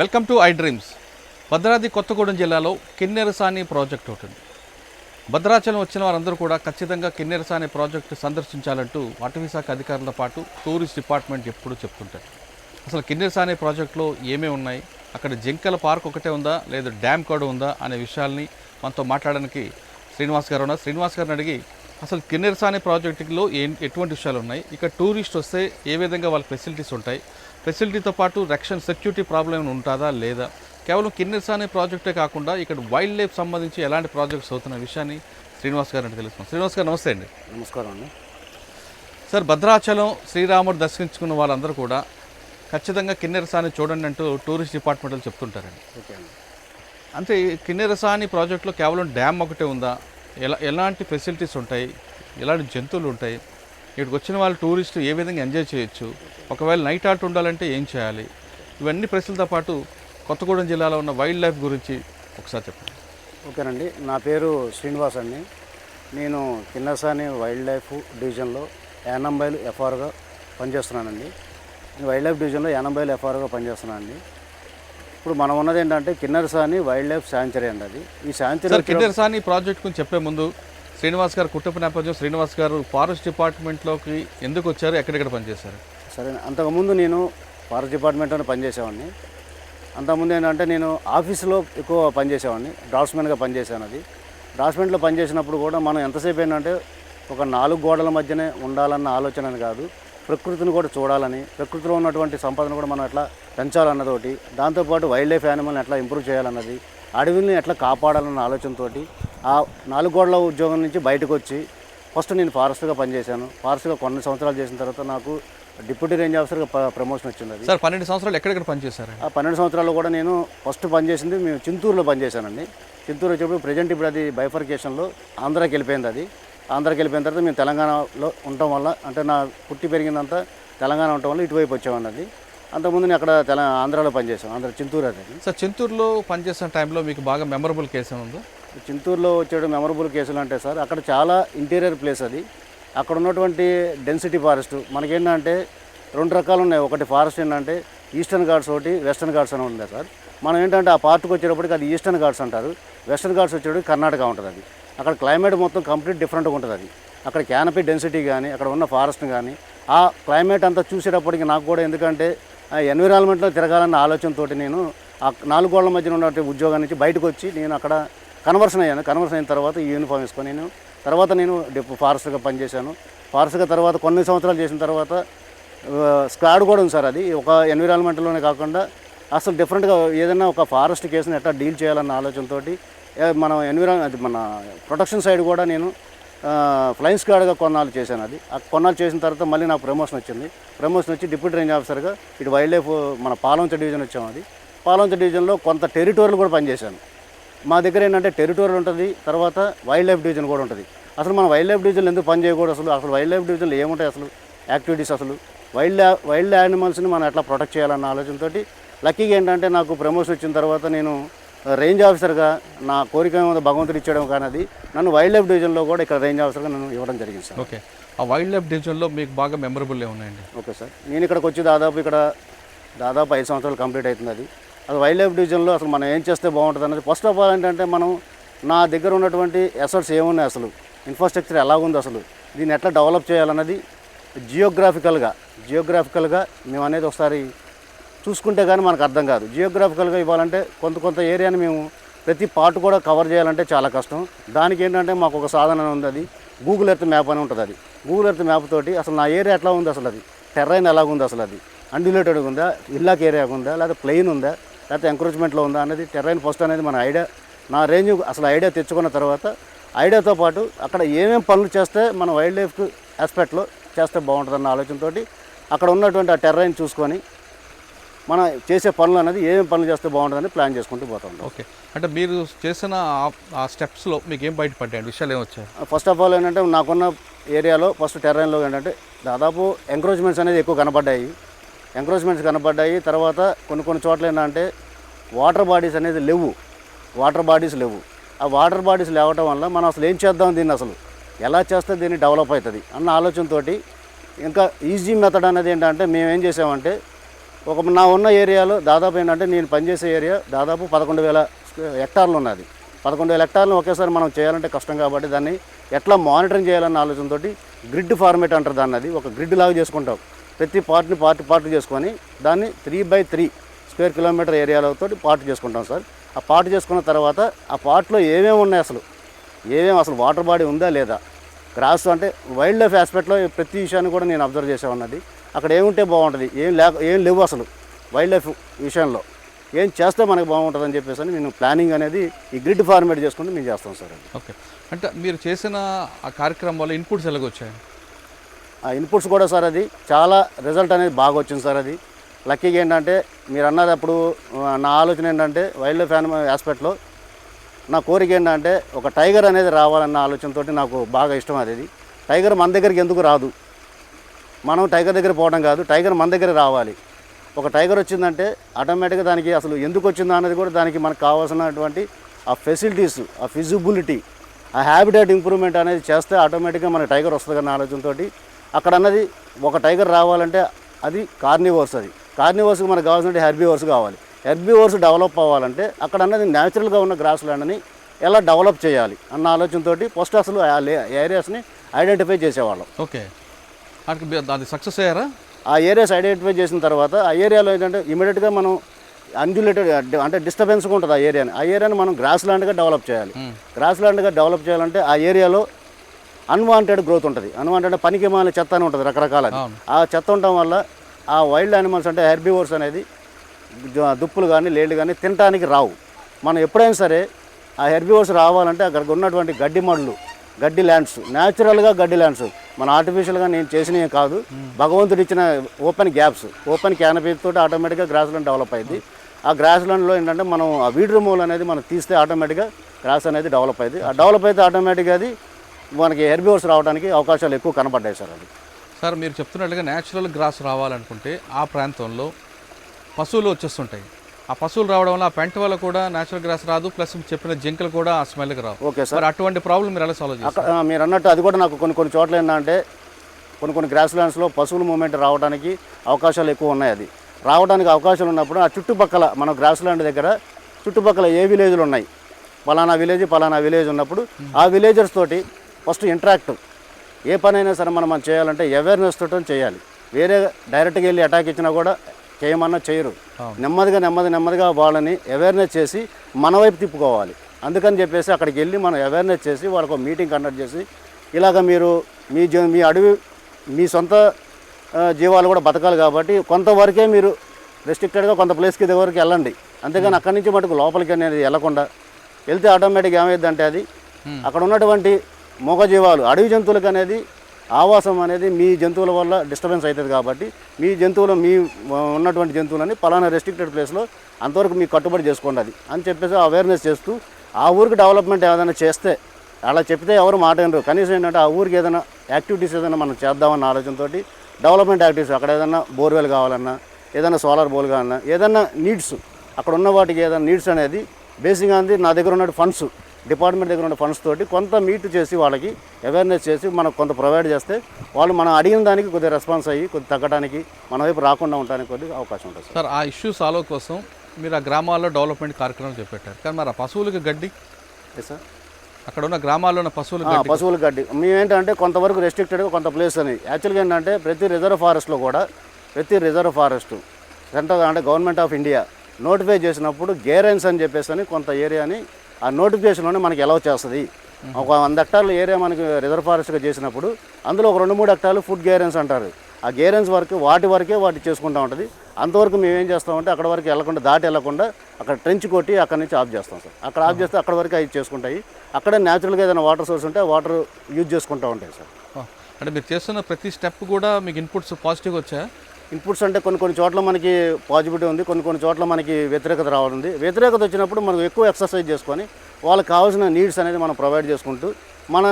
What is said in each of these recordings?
Welcome to I dreams. Bhadradri Kothagudem జిల్లాలో Kinnerasani project ఒకటి భద్రాచలం వచ్చిన వారందరూ కూడా ఖచ్చితంగా కిన్నెరసాని ప్రాజెక్టు సందర్శించాలంటూ అటవీశాఖ అధికారులతో పాటు టూరిస్ట్ డిపార్ట్మెంట్ ఎప్పుడూ చెప్తుంటారు. అసలు కిన్నెరసాని ప్రాజెక్టులో ఏమేమి ఉన్నాయి? అక్కడ జింకల పార్క్ ఒకటే ఉందా? లేదా డ్యామ్ కూడా ఉందా? అనే విషయాల్ని మనతో మాట్లాడడానికి శ్రీనివాస్ గారు ఉన్నారు. శ్రీనివాస్ గారిని అడిగి అసలు కిన్నెరసాని ప్రాజెక్టులో ఏ ఎటువంటి విషయాలు ఉన్నాయి? ఇక టూరిస్ట్ వస్తే ఏ విధంగా వాళ్ళ ఫెసిలిటీస్ ఉంటాయి? ఫెసిలిటీతో పాటు రక్షణ సెక్యూరిటీ ప్రాబ్లం ఏమైనా ఉంటుందా లేదా? కేవలం కిన్నెరసాని ప్రాజెక్టే కాకుండా ఇక్కడ వైల్డ్ లైఫ్ సంబంధించి ఎలాంటి ప్రాజెక్ట్స్ అవుతున్న విషయాన్ని శ్రీనివాస్ గారిని తెలుసుకున్నాం శ్రీనివాస్ గారు నమస్తే అండి. నమస్కారం అండి. సార్ భద్రాచలం శ్రీరాముడు దర్శించుకున్న వాళ్ళందరూ కూడా ఖచ్చితంగా కిన్నెరసాని చూడండి అంటూ టూరిస్ట్ డిపార్ట్మెంట్ వాళ్ళు చెప్తుంటారండి. ఓకే అండి. అంటే ఈ కిన్నెరసాని ప్రాజెక్టులో కేవలం డ్యామ్ ఒకటే ఉందా? ఎలా ఎలాంటి ఫెసిలిటీస్ ఉంటాయి? ఎలాంటి జంతువులు ఉంటాయి? ఇక్కడికి వచ్చిన వాళ్ళు టూరిస్ట్ ఏ విధంగా ఎంజాయ్ చేయొచ్చు? ఒకవేళ నైట్ ఆర్ట్ ఉండాలంటే ఏం చేయాలి? ఇవన్నీ ప్రశ్నలతో పాటు కొత్తగూడెం జిల్లాలో ఉన్న వైల్డ్ లైఫ్ గురించి ఒకసారి చెప్పండి. ఓకేనండి. నా పేరు శ్రీనివాస్ అండి. నేను కిన్నసాని వైల్డ్ లైఫ్ డివిజన్లో యానంబైల్ ఎఫ్ఆర్గా పనిచేస్తున్నానండి. నేను వైల్డ్ లైఫ్ డివిజన్లో యానంబైల్ ఎఫ్ఆర్గా పనిచేస్తున్నానండి. ఇప్పుడు మనం ఉన్నది ఏంటంటే కిన్నరసాని వైల్డ్ లైఫ్ శాంచరీ అండి అది. ఈ శాంచరీ కిన్నెరసాని ప్రాజెక్ట్ గురించి చెప్పే ముందు శ్రీనివాస్ గారు కుటుంబ నేపథ్యం శ్రీనివాస్ గారు ఫారెస్ట్ డిపార్ట్మెంట్లోకి ఎందుకు వచ్చారు? ఎక్కడెక్కడ పనిచేశారు? సరే అంతకుముందు నేను ఫారెస్ట్ డిపార్ట్మెంట్లోనే పనిచేసేవాడిని. అంతకుముందు ఏంటంటే నేను ఆఫీసులో ఎక్కువ పనిచేసేవాడిని డ్రాఫ్ట్స్మెన్గా పనిచేశాను అది. డ్రాఫ్ట్స్మెన్లో పనిచేసినప్పుడు కూడా మనం ఎంతసేపు ఏంటంటే ఒక నాలుగు గోడల మధ్యనే ఉండాలన్న ఆలోచన అని కాదు ప్రకృతిని కూడా చూడాలని ప్రకృతిలో ఉన్నటువంటి సంపదను కూడా మనం ఎట్లా పెంచాలన్నదోటి దాంతోపాటు వైల్డ్ లైఫ్ యానిమల్ని ఎట్లా ఇంప్రూవ్ చేయాలన్నది అడవిని ఎట్లా కాపాడాలన్న ఆలోచనతోటి ఆ నాలుగు గోడల ఉద్యోగం నుంచి బయటకు వచ్చి ఫస్ట్ నేను ఫారెస్ట్గా పనిచేశాను. ఫారెస్ట్గా కొన్ని సంవత్సరాలు చేసిన తర్వాత నాకు డిప్యూటీ రేంజ్ ఆఫీసర్గా ప్రమోషన్ వచ్చింది అది సార్ పన్నెండు సంవత్సరాలు ఎక్కడెక్కడ పనిచేశారు ఆ పన్నెండు సంవత్సరాల్లో కూడా నేను ఫస్ట్ పనిచేసింది మేము చింతూరులో పనిచేశానండి. చింతూరు వచ్చేప్పుడు ప్రజెంట్ ఇప్పుడు అది బైఫర్కేషన్లో ఆంధ్రాకి వెళ్ళిపోయింది అది. ఆంధ్రాకి వెళ్ళిపోయిన తర్వాత మేము తెలంగాణలో ఉండటం వల్ల అంటే నా పుట్టి పెరిగిందంతా తెలంగాణ ఉండటం వల్ల ఇటువైపు వచ్చామండి అది. అంతకుముందు నేను అక్కడ తెల ఆంధ్రాలో పనిచేసాం ఆంధ్ర చింతూరు అది. సార్ చింతూరులో పనిచేసిన టైంలో మీకు బాగా మెమరబుల్ కేసు ఏముందో చింతూరులో వచ్చే మెమరబుల్ కేసులు అంటే సార్ అక్కడ చాలా ఇంటీరియర్ ప్లేస్ అది. అక్కడ ఉన్నటువంటి డెన్సిటీ ఫారెస్ట్ మనకేంటంటే రెండు రకాలు ఉన్నాయి. ఒకటి ఫారెస్ట్ ఏంటంటే ఈస్టర్న్ ఘాట్స్ ఒకటి వెస్టర్న్ ఘాట్స్ అని ఉంది సార్. మనం ఏంటంటే ఆ పార్ట్కి వచ్చేటప్పటికి అది ఈస్టర్న్ గార్డ్స్ అంటారు. వెస్టర్న్ ఘాట్స్ వచ్చేటప్పుడు కర్ణాటక ఉంటుంది అది. అక్కడ క్లైమేట్ మొత్తం కంప్లీట్ డిఫరెంట్గా ఉంటుంది అది. అక్కడ క్యానపీ డెన్సిటీ కానీ అక్కడ ఉన్న ఫారెస్ట్ కానీ ఆ క్లైమేట్ అంతా చూసేటప్పటికి నాకు కూడా ఎందుకంటే ఎన్విరాన్మెంట్లో తిరగాలన్న ఆలోచనతో నేను ఆ నాలుగు గోళ్ళ మధ్యన ఉన్నటువంటి ఉద్యోగం నుంచి బయటకు వచ్చి నేను అక్కడ కన్వర్షన్ అయ్యాను. కన్వర్షన్ అయిన తర్వాత ఈ యూనిఫామ్ వేసుకొని నేను తర్వాత నేను డిప్ ఫారెస్ట్గా పనిచేశాను. ఫారెస్ట్గా తర్వాత కొన్ని సంవత్సరాలు చేసిన తర్వాత స్క్వాడ్ కూడా ఉంది సార్ అది. ఒక ఎన్విరాన్మెంట్లోనే కాకుండా అసలు డిఫరెంట్గా ఏదైనా ఒక ఫారెస్ట్ కేసుని ఎట్లా డీల్ చేయాలన్న ఆలోచనతో మనం ఎన్విరాన్ అది మన ప్రొటెక్షన్ సైడ్ కూడా నేను ఫ్లైన్ స్క్వాడ్గా కొన్నాళ్ళు చేశాను అది. ఆ కొన్నాళ్ళు చేసిన తర్వాత మళ్ళీ నాకు ప్రమోషన్ వచ్చింది. ప్రమోషన్ వచ్చి డిప్యూటీ రేంజ్ ఆఫీసర్గా ఇటు వైల్డ్ లైఫ్ మన పాలంచ డివిజన్ వచ్చాము అది. పాలంచ డివిజన్లో కొంత టెరిటోరీలు కూడా పనిచేశాను. మా దగ్గర ఏంటంటే టెరిటోరియల్ ఉంటుంది తర్వాత వైల్డ్ లైఫ్ డివిజన్ కూడా ఉంటుంది. అసలు మనం వైల్డ్ లైఫ్ డివిజన్ ఎందుకు పని చేయకూడదు అసలు? అసలు వైల్డ్ లైఫ్ డివిజన్లో ఏముంటాయి అసలు? యాక్టివిటీస్ అసలు? వైల్డ్ వైల్డ్ యానిమల్స్ని మనం ఎట్లా ప్రొటెక్ట్ చేయాలన్న ఆలోచనతో లక్కీగా ఏంటంటే నాకు ప్రమోషన్ వచ్చిన తర్వాత నేను రేంజ్ ఆఫీసర్గా నా కోరిక భగవంతుడు ఇచ్చడం కానీ అది నన్ను వైల్డ్ లైఫ్ డివిజన్లో కూడా ఇక్కడ రేంజ్ ఆఫీసర్గా నన్ను ఇవ్వడం జరిగింది సార్. ఓకే. ఆ వైల్డ్ లైఫ్ డివిజన్లో మీకు బాగా మెమరబుల్ ఉన్నాయండి ఓకే సార్. నేను ఇక్కడికి వచ్చి దాదాపు ఇక్కడ దాదాపు ఐదు సంవత్సరాలు కంప్లీట్ అవుతుంది అది. అది వైల్డ్ లైఫ్ డివిజన్లో అసలు మనం ఏం చేస్తే బాగుంటుంది అనేది ఫస్ట్ ఆఫ్ ఆల్ ఏంటంటే మనం నా దగ్గర ఉన్నటువంటి అసెట్స్ ఏమున్నాయి అసలు? ఇన్ఫ్రాస్ట్రక్చర్ ఎలా ఉంది అసలు? దీన్ని ఎట్లా డెవలప్ చేయాలన్నది జియోగ్రాఫికల్గా జియోగ్రాఫికల్గా మేము అనేది ఒకసారి చూసుకుంటే కానీ మనకు అర్థం కాదు. జియోగ్రాఫికల్గా ఇవ్వాలంటే కొంత కొంత ఏరియాని మేము ప్రతి పార్ట్ కూడా కవర్ చేయాలంటే చాలా కష్టం. దానికి ఏంటంటే మాకు ఒక సాధన ఉంది అది. గూగుల్ ఎర్త్ మ్యాప్ అని ఉంటుంది అది. గూగుల్ ఎర్త్ మ్యాప్ తోటి అసలు నా ఏరియా ఎట్లా ఉంది అసలు అది? టెర్రైన్ ఎలాగుంది అసలు అది? అన్డిలేటెడ్గా ఉందా? ఇల్లాక్ ఏరియా ఉందా? లేదా ప్లెయిన్ ఉందా? లేకపోతే ఎంక్రోచ్మెంట్లో ఉందా అనేది టెర్రైన్ ఫస్ట్ అనేది మన ఐడియా నా రేంజ్ అసలు ఐడియా తెచ్చుకున్న తర్వాత ఐడియాతో పాటు అక్కడ ఏమేం పనులు చేస్తే మన వైల్డ్ లైఫ్ ఆస్పెక్ట్లో చేస్తే బాగుంటుందన్న ఆలోచనతోటి అక్కడ ఉన్నటువంటి ఆ టెర్రైన్ చూసుకొని మనం చేసే పనులు అనేది ఏమేమి పనులు చేస్తే బాగుంటుందని ప్లాన్ చేసుకుంటూ పోతా ఓకే. అంటే మీరు చేసిన ఆ- స్టెప్స్లో మీకు ఏం బయటపడ్డాయండి విషయాలు ఏమొచ్చాయి ఫస్ట్ ఆఫ్ ఆల్ ఏంటంటే నాకున్న ఏరియాలో ఫస్ట్ టెర్రైన్లో ఏంటంటే దాదాపు ఎంక్రోచ్మెంట్స్ అనేది ఎక్కువ కనపడ్డాయి ఎంక్రోచ్మెంట్స్ కనపడ్డాయి. తర్వాత కొన్ని కొన్ని చోట్ల ఏంటంటే వాటర్ బాడీస్ అనేది లేవు. వాటర్ బాడీస్ లేవు. ఆ వాటర్ బాడీస్ లేవటం వల్ల మనం అసలు ఏం చేద్దాం దీన్ని అసలు? ఎలా చేస్తే దీన్ని డెవలప్ అవుతుంది? అన్న ఆలోచనతో ఇంకా ఈజీ మెథడ్ అనేది ఏంటంటే మేము ఏం చేసామంటే ఒక నా ఉన్న ఏరియాలో దాదాపు ఏంటంటే నేను పనిచేసే ఏరియా దాదాపు పదకొండు వేల హెక్టార్లు ఉన్నది. పదకొండు వేల హెక్టార్లు ఒకేసారి మనం చేయాలంటే కష్టం కాబట్టి దాన్ని ఎట్లా మానిటరింగ్ చేయాలన్న ఆలోచనతో గ్రిడ్ ఫార్మేట్ అంటారు దాన్ని. అది ఒక గ్రిడ్ లాగా చేసుకుంటాం. ప్రతి పార్ట్ని పార్ట్ పార్ట్ చేసుకొని దాన్ని three by three square kilometre ఏరియాలతో part చేసుకుంటాం సార్. ఆ పార్ట్ చేసుకున్న తర్వాత ఆ పార్ట్లో ఏమేమి ఉన్నాయి అసలు? ఏమేమి అసలు వాటర్ బాడీ ఉందా లేదా? గ్రాస్ అంటే వైల్డ్ లైఫ్ ఆస్పెక్ట్లో ప్రతి విషయాన్ని కూడా నేను అబ్జర్వ్ చేసేవాడినది అక్కడ ఏముంటే బాగుంటుంది? ఏం లేక ఏం లేవు అసలు వైల్డ్ లైఫ్ విషయంలో. ఏం చేస్తే మనకు బాగుంటుంది అని చెప్పేసి అని నేను ప్లానింగ్ అనేది ఈ గ్రిడ్ ఫార్మేట్ చేసుకుంటూ మేము చేస్తాం సార్ ఓకే. అంటే మీరు చేసిన ఆ కార్యక్రమం వల్ల ఇన్పుట్స్ ఎలాగొచ్చాయి? ఇన్పుట్స్ కూడా సార్ అది. చాలా రిజల్ట్ అనేది బాగా వచ్చింది సార్ అది. లక్కీగా ఏంటంటే మీరు అన్నది అప్పుడు నా ఆలోచన ఏంటంటే వైల్డ్ లైఫ్ యానిమల్ ఆస్పెక్ట్లో నా కోరిక ఏంటంటే ఒక టైగర్ అనేది రావాలన్న ఆలోచనతో నాకు బాగా ఇష్టం అది టైగర్ మన దగ్గరికి ఎందుకు రాదు? మనం టైగర్ దగ్గర పోవడం కాదు టైగర్ మన దగ్గర రావాలి. ఒక టైగర్ వచ్చిందంటే ఆటోమేటిక్గా దానికి అసలు ఎందుకు వచ్చిందా అనేది కూడా దానికి మనకు కావాల్సినటువంటి ఆ ఫెసిలిటీస్ ఆ ఫిజిబిలిటీ ఆ హ్యాబిటేట్ ఇంప్రూవ్మెంట్ అనేది చేస్తే ఆటోమేటిక్గా మన టైగర్ వస్తుంది అన్న ఆలోచనతోటి అక్కడ అన్నది ఒక టైగర్ రావాలంటే అది కార్నివర్స్ అది. కార్నివర్స్కి మనకు కావాల్సిన హెర్బీవర్స్ కావాలి. హెర్బీవర్స్ డెవలప్ అవ్వాలంటే అక్కడ అన్నది న్యాచురల్గా ఉన్న గ్రాస్ ల్యాండ్ని ఎలా డెవలప్ చేయాలి అన్న ఆలోచనతోటి ఫస్ట్ అసలు ఆ ఏరియాస్ని ఐడెంటిఫై చేసేవాళ్ళం. ఓకే. దాన్ని సక్సెస్ అయ్యారా? ఆ ఏరియాస్ ఐడెంటిఫై చేసిన తర్వాత ఆ ఏరియాలో ఏంటంటే ఇమీడియట్గా మనం అన్జులేటెడ్ అంటే డిస్టర్బెన్స్గా ఉంటుంది ఆ ఏరియాని. ఆ ఏరియాని మనం గ్రాస్ ల్యాండ్గా డెవలప్ చేయాలి. గ్రాస్ ల్యాండ్గా డెవలప్ చేయాలంటే ఆ ఏరియాలో అన్వాంటెడ్ గ్రోత్ ఉంటుంది. అన్వాంటెడ్ పనికి మాల చెత్త అని ఉంటుంది రకరకాలది. అవును. ఆ చెత్త ఉండటం వల్ల ఆ వైల్డ్ యానిమల్స్ అంటే హెర్బివోర్స్ అనేది దుప్పులు కానీ లేళ్ళు కానీ తినటానికి రావు. మనం ఎప్పుడైనా సరే ఆ హెర్బివోర్స్ రావాలంటే అక్కడ ఉన్నటువంటి గడ్డి మడులు గడ్డి ల్యాండ్స్ న్యాచురల్గా గడ్డి ల్యాండ్స్ మన ఆర్టిఫిషియల్గా నేను చేసినవి కాదు. భగవంతుడు ఇచ్చిన ఓపెన్ గ్యాప్స్ ఓపెన్ క్యానపీ తోటి ఆటోమేటిక్గా గ్రాస్ ల్యాండ్ డెవలప్ అయింది. ఆ గ్రాస్ ల్యాండ్లో ఏంటంటే మనం ఆ వీడ్ రిమూవల్ అనేది మనం తీస్తే ఆటోమేటిక్గా గ్రాస్ అనేది డెవలప్ అయింది. ఆ డెవలప్ అయితే ఆటోమేటిక్గా అది మనకి హెర్బివోర్స్ రావడానికి అవకాశాలు ఎక్కువ కనపడ్డాయి సార్ అది. సార్ మీరు చెప్తున్నట్టుగా న్యాచురల్ గ్రాస్ రావాలనుకుంటే ఆ ప్రాంతంలో పశువులు వచ్చేస్తుంటాయి. ఆ పశువులు రావడం వల్ల ఆ పెంట వల్ల కూడా న్యాచురల్ గ్రాస్ రాదు ప్లస్ చెప్పిన జింకలు కూడా ఆ స్మెల్కి రావు. Okay sir. అటువంటి ప్రాబ్లం మీరు ఎలా సాల్వ్ చేస్తారు? మీరు అన్నట్టు అది కూడా నాకు కొన్ని కొన్ని చోట్ల ఏంటంటే కొన్ని కొన్ని గ్రాస్ ల్యాండ్స్లో పశువుల మూమెంట్ రావడానికి అవకాశాలు ఎక్కువ ఉన్నాయి అది. రావడానికి అవకాశాలు ఉన్నప్పుడు ఆ చుట్టుపక్కల మన గ్రాస్ ల్యాండ్ దగ్గర చుట్టుపక్కల ఏ విలేజ్లు ఉన్నాయి? పలానా విలేజ్ పలానా విలేజ్ ఉన్నప్పుడు ఆ విలేజర్స్ తోటి ఫస్ట్ ఇంటరాక్ట్ ఏ పనైనా సరే మనం మనం చేయాలంటే అవేర్నెస్ తోటి చేయాలి. వేరే డైరెక్ట్గా వెళ్ళి అటాక్ ఇచ్చినా కూడా చేయమన్నా చేయరు. నెమ్మదిగా నెమ్మది నెమ్మదిగా వాళ్ళని అవేర్నెస్ చేసి మన వైపు తిప్పుకోవాలి. అందుకని చెప్పేసి అక్కడికి వెళ్ళి మనం అవేర్నెస్ చేసి వాళ్ళకు మీటింగ్ కండక్ట్ చేసి ఇలాగ మీరు మీ జీ మీ అడవి మీ సొంత జీవాలు కూడా బతకాలి కాబట్టి కొంతవరకే మీరు రెస్ట్రిక్టెడ్గా కొంత ప్లేస్కి దగ్గరికి వెళ్ళండి. అంతేగాని అక్కడి నుంచి మటుకు లోపలికి అనేది వెళ్ళకుండా వెళ్తే ఆటోమేటిక్గా ఏమైందంటే అది అక్కడ ఉన్నటువంటి మూగజీవాలు అడవి జంతువులకు అనేది ఆవాసం అనేది మీ జంతువుల వల్ల డిస్టర్బెన్స్ అవుతుంది కాబట్టి మీ జంతువులు మీ ఉన్నటువంటి జంతువులని పలానా రెస్ట్రిక్టెడ్ ప్లేస్లో అంతవరకు మీకు కట్టుబడి చేసుకోండి అది అని చెప్పేసి అవేర్నెస్ చేస్తూ ఆ ఊరికి డెవలప్మెంట్ ఏదైనా చేస్తే అలా చెప్తే ఎవరు మాట వినరు. కనీసం ఏంటంటే ఆ ఊరికి ఏదైనా యాక్టివిటీస్ ఏదైనా మనం చేద్దామన్న ఆలోచనతో డెవలప్మెంట్ యాక్టివిటీస్ అక్కడ ఏదైనా బోర్వెల్ కావాలన్నా ఏదైనా సోలార్ బోల్ కావాలన్నా ఏదైనా నీడ్స్ అక్కడ ఉన్న వాటికి ఏదైనా నీడ్స్ అనేది బేసిక్గా అంది నా దగ్గర ఉన్న ఫండ్స్ డిపార్ట్మెంట్ దగ్గర ఉన్న ఫండ్స్ తోటి కొంత మీట్ చేసి వాళ్ళకి అవేర్నెస్ చేసి మనకు కొంత ప్రొవైడ్ చేస్తే వాళ్ళు మనం అడిగిన దానికి కొద్దిగా రెస్పాన్స్ అయ్యి కొద్ది తగ్గడానికి మన వైపు రాకుండా ఉండడానికి కొద్దిగా అవకాశం ఉంటుంది సార్. ఆ ఇష్యూ సాల్వ్ కోసం మీరు ఆ గ్రామాల్లో డెవలప్మెంట్ కార్యక్రమం చేపట్టారు. కానీ మరి ఆ పశువులకి గడ్డి? సార్ అక్కడ ఉన్న గ్రామాల్లో ఉన్న పశువుల పశువుల గడ్డి మేమేంటంటే కొంతవరకు రెస్ట్రిక్టెడ్గా కొంత ప్లేస్ అని. యాక్చువల్గా ఏంటంటే ప్రతి రిజర్వ్ ఫారెస్ట్లో కూడా ప్రతి రిజర్వ్ ఫారెస్ట్ సెంట్రల్ అంటే గవర్నమెంట్ ఆఫ్ ఇండియా నోటిఫై చేసినప్పుడు గేరెన్స్ అని చెప్పేసి అని కొంత ఏరియాని ఆ నోటిఫికేషన్లోనే మనకి ఎలవ్ చేస్తుంది. ఒక వంద హెక్టార్ల ఏరియా మనకి రిజర్వ్ ఫారెస్ట్గా చేసినప్పుడు అందులో ఒక రెండు మూడు హెక్టార్లు ఫుడ్ గేరెన్స్ అంటారు. ఆ గేరెన్స్ వరకు వాటి వరకే వాటి చేసుకుంటూ ఉంటుంది. అంతవరకు మేము ఏం చేస్తామంటే అక్కడ వరకు వెళ్ళకుండా దాటి వెళ్ళకుండా అక్కడ ట్రెంచ్ కొట్టి అక్కడ నుంచి ఆఫ్ చేస్తాం సార్. అక్కడ ఆఫ్ చేస్తే అక్కడ వరకు అవి చేసుకుంటాయి. అక్కడే న్యాచురల్గా ఏదైనా వాటర్ సోర్స్ ఉంటే వాటర్ యూజ్ చేసుకుంటూ ఉంటాయి సార్. అంటే మీరు చేస్తున్న ప్రతి స్టెప్ కూడా మీకు ఇన్పుట్స్ పాజిటివ్గా వచ్చాయా ఇన్పుట్స్ అంటే కొన్ని కొన్ని చోట్ల మనకి పాజిటివిటీ ఉంది కొన్ని కొన్ని చోట్ల మనకి వ్యతిరేకత రావాలంది వ్యతిరేకత వచ్చినప్పుడు మనం ఎక్కువ ఎక్సర్సైజ్ చేసుకొని వాళ్ళకి కావాల్సిన నీడ్స్ అనేది మనం ప్రొవైడ్ చేసుకుంటూ మన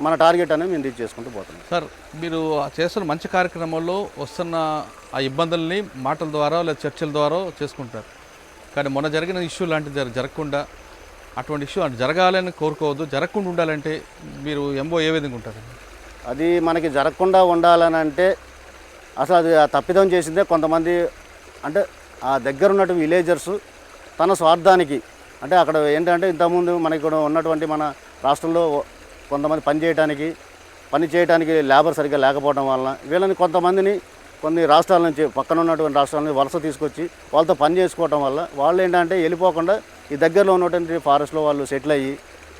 మన టార్గెట్ అనేది మేము రీచ్ చేసుకుంటూ పోతున్నాం. సార్ మీరు చేస్తున్న మంచి కార్యక్రమంలో వస్తున్న ఆ ఇబ్బందుల్ని మాటల ద్వారా లేదా చర్చల ద్వారా చేసుకుంటారు. కానీ మొన్న జరిగిన ఇష్యూ లాంటిది జర- జరగకుండా అటువంటి ఇష్యూ అంటే జరగాలని కోరుకోవద్దు. జరగకుండా ఉండాలంటే మీరు ఎంబో ఏ విధంగా ఉంటారు? అది మనకి జరగకుండా ఉండాలని అంటే అసలు అది తప్పిదం చేసిందే కొంతమంది అంటే ఆ దగ్గర ఉన్నటువంటి విలేజర్స్ తన స్వార్థానికి. అంటే అక్కడ ఏంటంటే ఇంతకుముందు మనకి ఇక్కడ ఉన్నటువంటి మన రాష్ట్రంలో కొంతమంది పని చేయడానికి పని చేయడానికి లేబర్ సరిగ్గా లేకపోవడం వలన వీళ్ళని కొంతమందిని కొన్ని రాష్ట్రాల నుంచి పక్కన ఉన్నటువంటి రాష్ట్రాల నుంచి వలస తీసుకొచ్చి వాళ్ళతో పని చేసుకోవటం వల్ల వాళ్ళు ఏంటంటే వెళ్ళిపోకుండా ఈ దగ్గరలో ఉన్నటువంటి ఫారెస్ట్లో వాళ్ళు సెటిల్ అయ్యి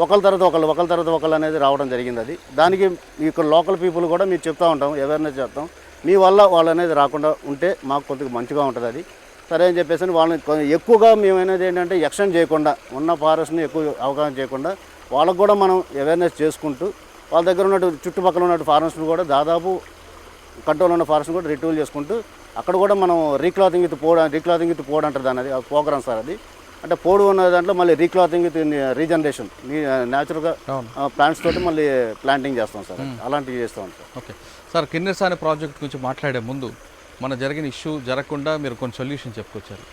ఒకళ్ళ తర్వాత ఒకళ్ళు ఒకళ్ళ తర్వాత ఒకళ్ళు అనేది రావడం జరిగింది అది. దానికి ఇక్కడ లోకల్ పీపుల్ కూడా మీరు చెప్తా ఉంటాం అవేర్నెస్ చేస్తాం. మీ వల్ల వాళ్ళు అనేది రాకుండా ఉంటే మాకు కొద్దిగా మంచిగా ఉంటుంది అది. సరే అని చెప్పేసి వాళ్ళని ఎక్కువగా మేము అనేది ఏంటంటే ఎక్స్టెండ్ చేయకుండా ఉన్న ఫారెస్ట్ని ఎక్కువ అవగాహన చేయకుండా వాళ్ళకు కూడా మనం అవేర్నెస్ చేసుకుంటూ వాళ్ళ దగ్గర ఉన్నట్టు చుట్టుపక్కల ఉన్నట్టు ఫారెస్ట్ని కూడా దాదాపు కంట్రోల్ ఉన్న ఫారెస్ట్ని కూడా రిటూల్ చేసుకుంటూ అక్కడ కూడా మనం రీక్లాతింగ్ విత్ పోడ్ రీక్లాతింగ్ విత్ పోడ్ అంటారు దాని అది ప్రోగ్రామ్ సార్ అది. అంటే పోడు ఉన్న దాంట్లో మళ్ళీ రీక్లాతింగ్ విత్ రీజనరేషన్ న్యాచురల్గా ప్లాంట్స్ తోటి మళ్ళీ ప్లాంటింగ్ చేస్తాం సార్. అలాంటివి చేస్తాం sir. Okay. Sir Kinnerasani project గురించి మాట్లాడే ముందు మన జరిగిన ఇష్యూ జరగకుండా మీరు కొన్ని సొల్యూషన్ చెప్పుకొచ్చారు.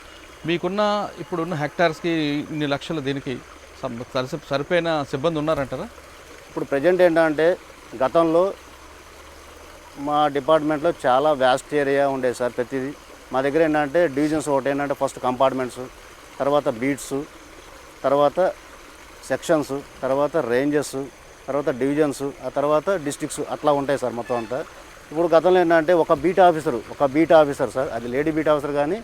మీకున్న ఇప్పుడున్న హెక్టార్స్కి ఇన్ని లక్షలు దీనికి సరిపోయిన సిబ్బంది ఉన్నారంటారా? ఇప్పుడు ప్రజెంట్ ఏంటంటే గతంలో మా డిపార్ట్మెంట్లో చాలా వ్యాస్ట్ ఏరియా ఉండేది సార్ ప్రతిదీ. మా దగ్గర ఏంటంటే డివిజన్స్ ఒకటి ఏంటంటే ఫస్ట్ కంపార్ట్మెంట్స్ తర్వాత బీట్స్ తర్వాత సెక్షన్స్ తర్వాత రేంజెస్ తర్వాత డివిజన్స్ ఆ తర్వాత డిస్ట్రిక్ట్స్ అట్లా ఉంటాయి సార్ మొత్తం అంతా. ఇప్పుడు గతంలో ఏంటంటే ఒక బీట్ ఆఫీసర్ ఒక బీట్ ఆఫీసర్ సార్ అది లేడీ బీట్ ఆఫీసర్ కానీ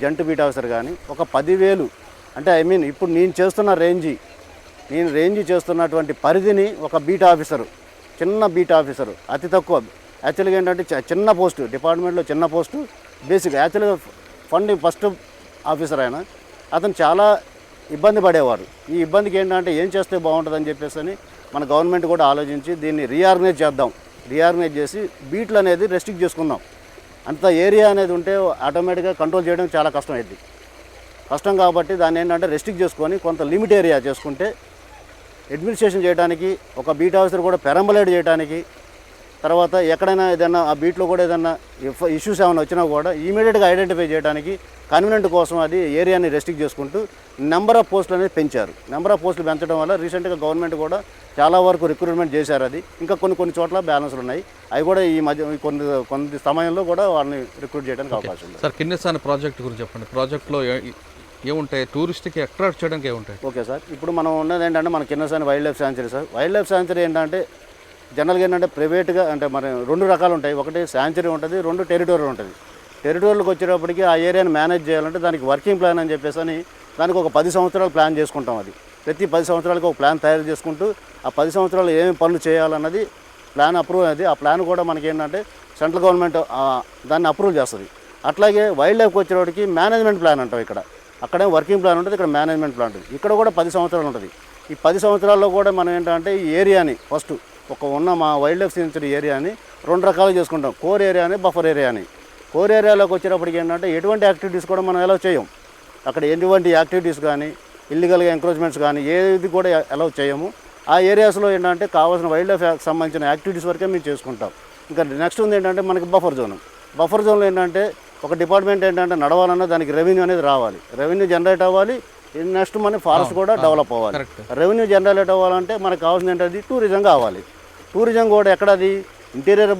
జంటు బీట్ ఆఫీసర్ కానీ ఒక పదివేలు అంటే ఐ మీన్ ఇప్పుడు నేను చేస్తున్న రేంజి నేను రేంజ్ చేస్తున్నటువంటి పరిధిని ఒక బీట్ ఆఫీసరు చిన్న బీట్ ఆఫీసరు అతి తక్కువ. యాక్చువల్గా ఏంటంటే చిన్న పోస్టు డిపార్ట్మెంట్లో చిన్న పోస్టు బేసిక్ యాక్చువల్గా ఫండింగ్ ఫస్ట్ ఆఫీసర్ ఆయన. అతను చాలా ఇబ్బంది పడేవారు ఈ ఇబ్బందికి ఏంటంటే ఏం చేస్తే బాగుంటుందని చెప్పేసి అని మన గవర్నమెంట్ కూడా ఆలోచించి దీన్ని రీఆర్గనైజ్ చేద్దాం. రీఆర్గనైజ్ చేసి బీట్లు అనేది రెస్ట్రిక్ట్ చేసుకుందాం. అంత ఏరియా అనేది ఉంటే ఆటోమేటిక్గా కంట్రోల్ చేయడం చాలా కష్టం అయింది కష్టం కాబట్టి దాన్ని ఏంటంటే రెస్ట్రిక్ట్ చేసుకొని కొంత లిమిట్ ఏరియా చేసుకుంటే అడ్మినిస్ట్రేషన్ చేయడానికి ఒక బీట్ ఆఫీసర్ కూడా పెరంబలేట్ చేయడానికి తర్వాత ఎక్కడైనా ఏదైనా ఆ బీట్లో కూడా ఏదైనా ఇష్యూస్ ఏమైనా వచ్చినా కూడా ఇమీడియట్గా ఐడెంటిఫై చేయడానికి కన్వీనెంట్ కోసం అది ఏరియాని రెస్ట్రిక్ట్ చేసుకుంటూ నెంబర్ ఆఫ్ పోస్టులు అనేది పెంచారు. నెంబర్ ఆఫ్ పోస్టులు పెంచడం వల్ల రీసెంట్గా గవర్నమెంట్ కూడా చాలా వరకు రిక్రూట్మెంట్ చేశారు అది. ఇంకా కొన్ని కొన్ని చోట్ల బ్యాలెన్స్లు ఉన్నాయి. అవి కూడా ఈ మధ్య కొన్ని కొన్ని సమయంలో కూడా వాళ్ళని రిక్రూట్ చేయడానికి అవకాశం ఉంది. సార్ కిన్నెరసాని ప్రాజెక్ట్ గురించి చెప్పండి. ప్రాజెక్ట్లో ఏముంటాయి? టూరిస్ట్కి అట్రాక్ట్ చేయడానికి ఏముంటాయి? Okay sir. ఇప్పుడు మనం ఉన్నది ఏంటంటే మన Kinnasani wildlife sanctuary sir. Wildlife sanctuary ఏంటంటే జనరల్గా ఏంటంటే ప్రైవేట్గా అంటే మరి రెండు రకాలు ఉంటాయి. ఒకటి శాంచురీ ఉంటుంది రెండు టెరిటోరీ ఉంటుంది. టెరిటోరీలకు వచ్చేటప్పటికి ఆ ఏరియాని మేనేజ్ చేయాలంటే దానికి వర్కింగ్ ప్లాన్ అని చెప్పేసి అని దానికి ఒక పది సంవత్సరాలు ప్లాన్ చేసుకుంటాం అది. ప్రతి పది సంవత్సరాలకు ఒక ప్లాన్ తయారు చేసుకుంటూ ఆ పది సంవత్సరాలు ఏమేమి పనులు చేయాలన్నది ప్లాన్ అప్రూవ్ అనేది ఆ ప్లాన్ కూడా మనకి ఏంటంటే సెంట్రల్ గవర్నమెంట్ దాన్ని అప్రూవ్ చేస్తుంది. అట్లాగే వైల్డ్ లైఫ్కి వచ్చేటప్పటికి మేనేజ్మెంట్ ప్లాన్ అంటాం ఇక్కడ. అక్కడే వర్కింగ్ ప్లాన్ ఉంటుంది ఇక్కడ మేనేజ్మెంట్ ప్లాన్ ఉంటుంది. ఇక్కడ కూడా పది సంవత్సరాలు ఉంటుంది. ఈ పది సంవత్సరాల్లో కూడా మనం ఏంటంటే ఈ ఏరియాని ఫస్ట్ ఒక ఉన్న మా వైల్డ్ లైఫ్ సెంచరీ ఏరియాని రెండు రకాలు చేసుకుంటాం. కోర్ ఏరియా అని బఫర్ ఏరియా అని కోర్ ఏరియాలోకి వచ్చేటప్పటికి ఏంటంటే ఎటువంటి యాక్టివిటీస్ కూడా మనం ఎలా చేయం. అక్కడ ఎటువంటి యాక్టివిటీస్ కానీ ఇల్లీగల్గా ఎంక్రోచ్మెంట్స్ కానీ ఏది కూడా అలౌ చేయము. ఆ ఏరియాస్లో ఏంటంటే కావాల్సిన వైల్డ్ లైఫ్ సంబంధించిన యాక్టివిటీస్ వరకే మేము చేసుకుంటాం. ఇంకా నెక్స్ట్ ఉంది ఏంటంటే మనకి బఫర్ జోన్. బఫర్ జోన్లో ఏంటంటే ఒక డిపార్ట్మెంట్ ఏంటంటే నడవాలన్నా దానికి రెవెన్యూ అనేది రావాలి. రెవెన్యూ జనరేట్ అవ్వాలి. నెక్స్ట్ మన ఫారెస్ట్ కూడా డెవలప్ అవ్వాలి. రెవెన్యూ జనరేట్ అవ్వాలంటే మనకు కావాల్సింది ఏంటది టూరిజం కావాలి టూరిజం కూడా ఎక్కడది? ఇంటీరియర్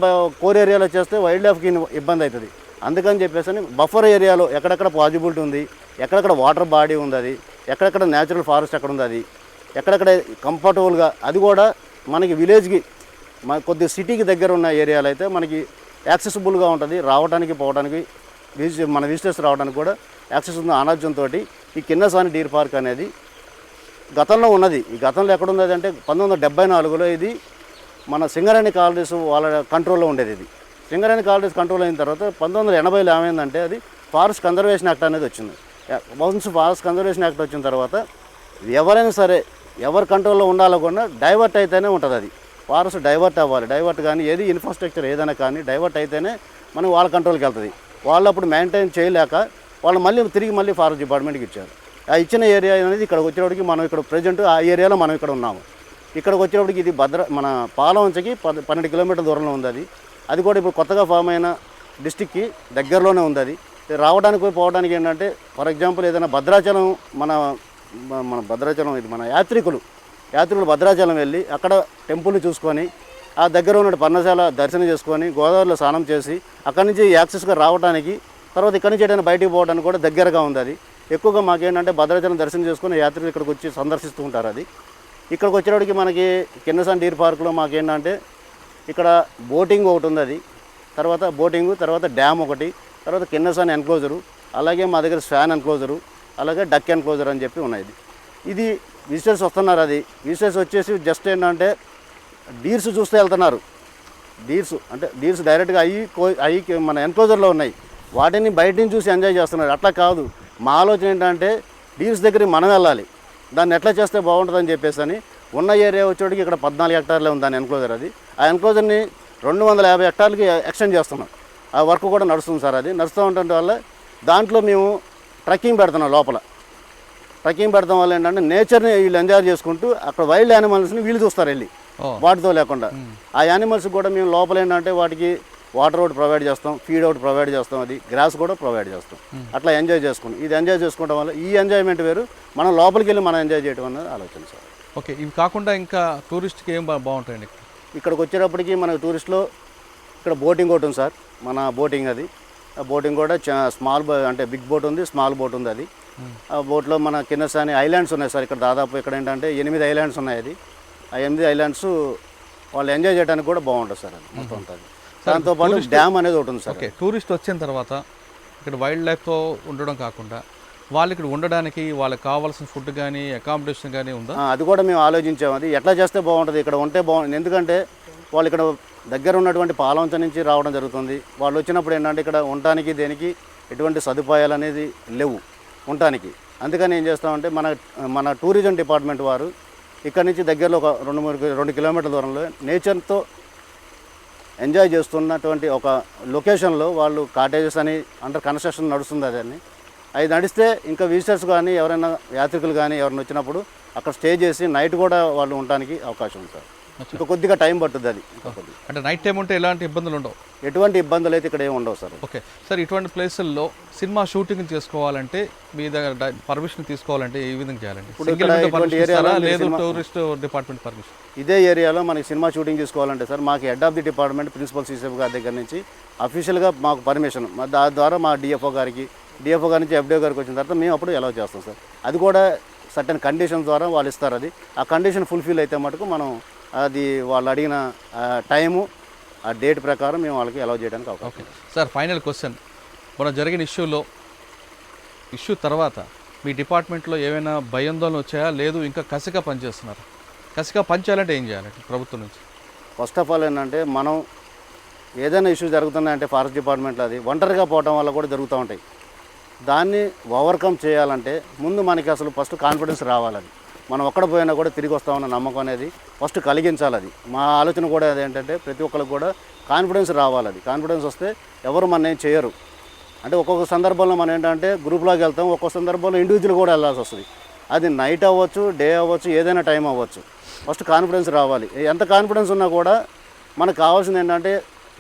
కోర్ ఏరియాలో చేస్తే వైల్డ్ లైఫ్కి ఇబ్బంది అవుతుంది. అందుకని చెప్పేసి బఫర్ ఏరియాలో ఎక్కడెక్కడ పాజిబిలిటీ ఉంది? ఎక్కడెక్కడ వాటర్ బాడీ ఉంది అది ఎక్కడెక్కడ న్యాచురల్ ఫారెస్ట్ ఎక్కడ ఉంది అది ఎక్కడెక్కడ కంఫర్టబుల్గా అది కూడా మనకి విలేజ్కి మన కొద్ది సిటీకి దగ్గర ఉన్న ఏరియాలు అయితే మనకి యాక్సెసిబుల్గా ఉంటుంది. రావడానికి పోవడానికి విజిట్ మన విజిటర్స్ రావడానికి కూడా యాక్సెస్ ఉన్న అనాజ్యంతో ఈ కిన్నసాని డీర్ పార్క్ అనేది గతంలో ఉన్నది. ఈ గతంలో ఎక్కడ ఉన్నది అంటే పంతొమ్మిది వందల డెబ్బై నాలుగులో ఇది మన సింగరేణి కాలనీస్ వాళ్ళ కంట్రోల్లో ఉండేది ఇది. సింగరేణి కాలనీస్ కంట్రోల్ అయిన తర్వాత పంతొమ్మిది వందల ఎనభైలో ఏమైందంటే అది ఫారెస్ట్ కన్జర్వేషన్ యాక్ట్ అనేది వచ్చింది. వన్స్ ఫారెస్ట్ కన్జర్వేషన్ యాక్ట్ వచ్చిన తర్వాత ఎవరైనా సరే ఎవరి కంట్రోల్లో ఉండాలో కూడా డైవర్ట్ అయితేనే ఉంటుంది అది. ఫారెస్ట్ డైవర్ట్ అవ్వాలి. డైవర్ట్ కానీ ఏది ఇన్ఫ్రాస్ట్రక్చర్ ఏదైనా కానీ డైవర్ట్ అయితేనే మనం వాళ్ళ కంట్రోల్కి వెళ్తుంది. వాళ్ళు అప్పుడు మెయింటైన్ చేయలేక వాళ్ళు మళ్ళీ తిరిగి మళ్ళీ ఫారెస్ట్ డిపార్ట్మెంట్కి ఇచ్చారు. ఆ ఇచ్చిన ఏరియా అనేది ఇక్కడ వచ్చేటప్పటికి మనం ఇక్కడ ప్రజెంట్ ఆ ఏరియాలో మనం ఇక్కడ ఉన్నాము. ఇక్కడికి వచ్చేటప్పటికి ఇది భద్ర మన పాలవంచకి పద పన్నెండు కిలోమీటర్ల దూరంలో ఉంది అది. అది కూడా ఇప్పుడు కొత్తగా ఫామ్ అయిన డిస్టిక్కి దగ్గరలోనే ఉంది అది. రావడానికి పోయి పోవడానికి ఏంటంటే ఫర్ ఎగ్జాంపుల్ ఏదైనా భద్రాచలం మన మన- మన భద్రాచలం ఇది మన యాత్రికులు యాత్రికులు భద్రాచలం వెళ్ళి అక్కడ టెంపుల్ని చూసుకొని ఆ దగ్గర ఉన్న పర్ణశాల దర్శనం చేసుకొని గోదావరిలో స్నానం చేసి అక్కడి నుంచి యాక్సెస్గా రావడానికి తర్వాత ఇక్కడ నుంచి ఏదైనా బయటికి పోవడానికి కూడా దగ్గరగా ఉంది అది. ఎక్కువగా మాకేంటంటే భద్రాచలం దర్శనం చేసుకుని యాత్రికులు ఇక్కడికి వచ్చి సందర్శిస్తూ ఉంటారు అది. ఇక్కడికి వచ్చేటప్పటికి మనకి కిన్నసన్ డీర్ పార్క్లో మాకేంటంటే ఇక్కడ బోటింగ్ ఒకటి ఉంది అది. తర్వాత బోటింగ్ తర్వాత డ్యామ్ ఒకటి తర్వాత కిన్నసన్ ఎన్క్లోజరు అలాగే మా దగ్గర స్వాన్ ఎన్క్లోజరు అలాగే డక్ ఎన్క్లోజర్ అని చెప్పి ఉన్నాయి ఇది. ఇది విజిటర్స్ వస్తున్నారు అది. విజిటర్స్ వచ్చేసి జస్ట్ ఏంటంటే డీర్స్ చూస్తే వెళ్తున్నారు. డీర్స్ అంటే డీర్స్ డైరెక్ట్గా అయ్యి కో అయ్యి మన ఎన్క్లోజర్లో ఉన్నాయి. వాటిని బయట నుంచి చూసి ఎంజాయ్ చేస్తున్నారు. అట్లా కాదు. మా ఆలోచన ఏంటంటే డీర్స్ దగ్గరికి మనం వెళ్ళాలి. దాన్ని ఎట్లా చేస్తే బాగుంటుందని చెప్పేసి అని ఉన్న ఏరియా వచ్చేటికి ఇక్కడ పద్నాలుగు హెక్టార్లే ఉంది దాని ఎన్క్లోజర్ అది. ఆ ఎన్క్లోజర్ని రెండు వందల యాభై హెక్టార్లకి ఎక్స్టెండ్ చేస్తున్నాం. ఆ వర్క్ కూడా నడుస్తుంది సార్ అది. నడుస్తూ ఉండటం వల్ల దాంట్లో మేము ట్రెక్కింగ్ పెడుతున్నాం లోపల. ట్రెక్కింగ్ పెడతాం వల్ల ఏంటంటే నేచర్ని వీళ్ళు ఎంజాయ్ చేసుకుంటూ అక్కడ వైల్డ్ యానిమల్స్ని వీళ్ళు చూస్తారు వెళ్ళి. వాటితో లేకుండా. ఆ యానిమల్స్ కూడా మేము లోపల ఏంటంటే వాటికి వాటర్ ఒకటి ప్రొవైడ్ చేస్తాం ఫీడ్ ఒకటి ప్రొవైడ్ చేస్తాం అది గ్రాస్ కూడా ప్రొవైడ్ చేస్తాం. అట్లా ఎంజాయ్ చేసుకుంటాం ఇది ఎంజాయ్ చేసుకోవడం వల్ల ఈ ఎంజాయ్మెంట్ వేరు మనం లోపలికి వెళ్ళి మనం ఎంజాయ్ చేయడం అన్నది ఆలోచన సార్. ఓకే ఇవి కాకుండా ఇంకా టూరిస్ట్కి ఏం బాగుంటాయండి ఇక్కడ? ఇక్కడికి వచ్చేటప్పటికి మన టూరిస్ట్లో ఇక్కడ బోటింగ్ ఒకటి ఉంది సార్ మన బోటింగ్ అది. ఆ బోటింగ్ కూడా చా- స్మాల్ బో అంటే బిగ్ బోట్ ఉంది స్మాల్ బోట్ ఉంది అది. ఆ బోట్లో మన కిందసాని ఐలాండ్స్ ఉన్నాయి సార్ ఇక్కడ దాదాపు ఇక్కడ ఏంటంటే ఎనిమిది ఐలాండ్స్ ఉన్నాయి అది. ఆ ఎనిమిది ఐలాండ్స్ వాళ్ళు ఎంజాయ్ చేయడానికి కూడా బాగుంటుంది సార్ అది మొత్తం ఉంటుంది దాంతోపాటు డ్యామ్ అనేది ఒకటి ఉంది సార్ ఓకే టూరిస్ట్ వచ్చిన తర్వాత ఇక్కడ వైల్డ్ లైఫ్తో ఉండడం కాకుండా వాళ్ళు ఇక్కడ ఉండడానికి వాళ్ళకి కావాల్సిన ఫుడ్ కానీ అకామిడేషన్ కానీ ఉందా? అది కూడా మేము ఆలోచించాము అది ఎట్లా చేస్తే బాగుంటుంది? ఇక్కడ ఉంటే బాగుంటుంది ఎందుకంటే వాళ్ళు ఇక్కడ దగ్గర ఉన్నటువంటి పాలవంచ నుంచి రావడం జరుగుతుంది. వాళ్ళు వచ్చినప్పుడు ఏంటంటే ఇక్కడ ఉండటానికి దేనికి ఎటువంటి సదుపాయాలు అనేది లేవు ఉండటానికి. అందుకని ఏం చేస్తామంటే మన మన టూరిజం డిపార్ట్మెంట్ వారు ఇక్కడ నుంచి దగ్గరలో ఒక రెండు మూడు రెండు కిలోమీటర్ల దూరంలో నేచర్తో ఎంజాయ్ చేస్తున్నటువంటి ఒక లొకేషన్లో వాళ్ళు కాటేజెస్ అని అండర్ కన్స్ట్రక్షన్ నడుస్తుంది అదని అది నడిస్తే ఇంకా విజిటర్స్ కానీ ఎవరైనా యాత్రికులు కానీ ఎవరైనా వచ్చినప్పుడు అక్కడ స్టే చేసి నైట్ కూడా వాళ్ళు ఉండడానికి అవకాశం ఉంది సార్ ఇంకా కొద్దిగా టైం పట్టుద్ది అది. అంటే నైట్ టైం ఉంటే ఎలాంటి ఇబ్బందులు ఉండవు? ఎటువంటి ఇబ్బందులు అయితే ఇక్కడ ఏమి ఉండవు సార్. ఓకే. సార్ ఇటువంటి ప్లేసుల్లో సినిమా షూటింగ్ చేసుకోవాలంటే మీ దగ్గర పర్మిషన్ తీసుకోవాలంటే ఏ విధంగా చేయాలండి? లేదు టూరిస్ట్ డిపార్ట్మెంట్ పర్మిషన్? ఇదే ఏరియాలో మనకి సినిమా షూటింగ్ తీసుకోవాలంటే సార్ మాకు head of the department principal CCF గారి దగ్గర నుంచి అఫీషియల్గా మాకు పర్మిషన్. దాని ద్వారా మా డిఎఫ్ఓ గారికి డిఎఫ్ఓ గారి నుంచి ఎఫ్డిఓ గారికి వచ్చిన తర్వాత మేము అప్పుడు అలౌ చేస్తాం సార్. అది కూడా సర్టన్ కండిషన్ ద్వారా వాళ్ళు ఇస్తారు అది. ఆ కండిషన్ ఫుల్ఫిల్ అయితే మటుకు మనం అది వాళ్ళు అడిగిన టైము ఆ డేట్ ప్రకారం మేము వాళ్ళకి అలౌ చేయడానికి అవకాశం. ఓకే. Sir final question. మన జరిగిన ఇష్యూలో ఇష్యూ తర్వాత మీ డిపార్ట్మెంట్లో ఏమైనా భయాందోళన వచ్చాయా? లేదు ఇంకా కసిగా పనిచేస్తున్నారు. కసిగా పనిచేయాలంటే ఏం చేయాలండి ప్రభుత్వం నుంచి? ఫస్ట్ ఆఫ్ ఆల్ ఏంటంటే మనం ఏదైనా ఇష్యూ జరుగుతున్నాయంటే ఫారెస్ట్ డిపార్ట్మెంట్లో అది ఒంటరిగా పోవడం వల్ల కూడా జరుగుతూ ఉంటాయి. దాన్ని ఓవర్కమ్ చేయాలంటే ముందు మనకి అసలు ఫస్ట్ కాన్ఫిడెన్స్ రావాలని మనం ఒక్కడ పోయినా కూడా తిరిగి వస్తామన్న నమ్మకం అనేది ఫస్ట్ కలిగించాలి అది. మా ఆలోచన కూడా అదేంటంటే ప్రతి ఒక్కరికి కూడా కాన్ఫిడెన్స్ రావాలి అది కాన్ఫిడెన్స్ వస్తే ఎవరు మన ఏం చేయరు. అంటే ఒక్కొక్క సందర్భంలో మనం ఏంటంటే గ్రూప్లోకి వెళ్తాం ఒక్కొక్క సందర్భంలో ఇండివిజువల్ కూడా వెళ్ళాల్సి వస్తుంది. అది నైట్ అవ్వచ్చు డే అవ్వచ్చు ఏదైనా టైం అవ్వచ్చు. ఫస్ట్ కాన్ఫిడెన్స్ రావాలి. ఎంత కాన్ఫిడెన్స్ ఉన్నా కూడా మనకు కావాల్సింది ఏంటంటే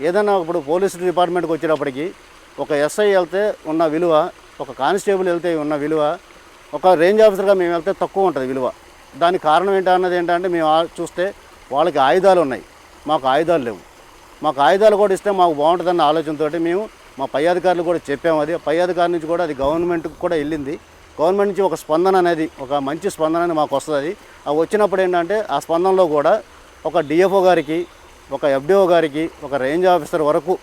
ఏదైనా ఇప్పుడు పోలీస్ డిపార్ట్మెంట్కి వచ్చేటప్పటికి ఒక ఎస్ఐ వెళ్తే ఉన్న విలువ ఒక కానిస్టేబుల్ వెళ్తే ఉన్న విలువ ఒక రేంజ్ ఆఫీసర్గా మేము వెళ్తే తక్కువ ఉంటుంది విలువ. దానికి కారణం ఏంటన్నది ఏంటంటే మేము చూస్తే వాళ్ళకి ఆయుధాలు ఉన్నాయి. మాకు ఆయుధాలు లేవు. మాకు ఆయుధాలు కూడా ఇస్తే మాకు బాగుంటుందన్న ఆలోచనతో మేము మా పై అధికారులు కూడా చెప్పాము అది. పై అధికారి నుంచి కూడా అది గవర్నమెంట్కి కూడా వెళ్ళింది. గవర్నమెంట్ నుంచి ఒక స్పందన అనేది ఒక మంచి స్పందన అనేది మాకు వస్తుంది. అది ఆ వచ్చినప్పుడు ఏంటంటే ఆ స్పందనలో కూడా ఒక డిఎఫ్ఓ గారికి ఒక ఎఫ్డిఓ గారికి ఒక రేంజ్ ఆఫీసర్ వరకు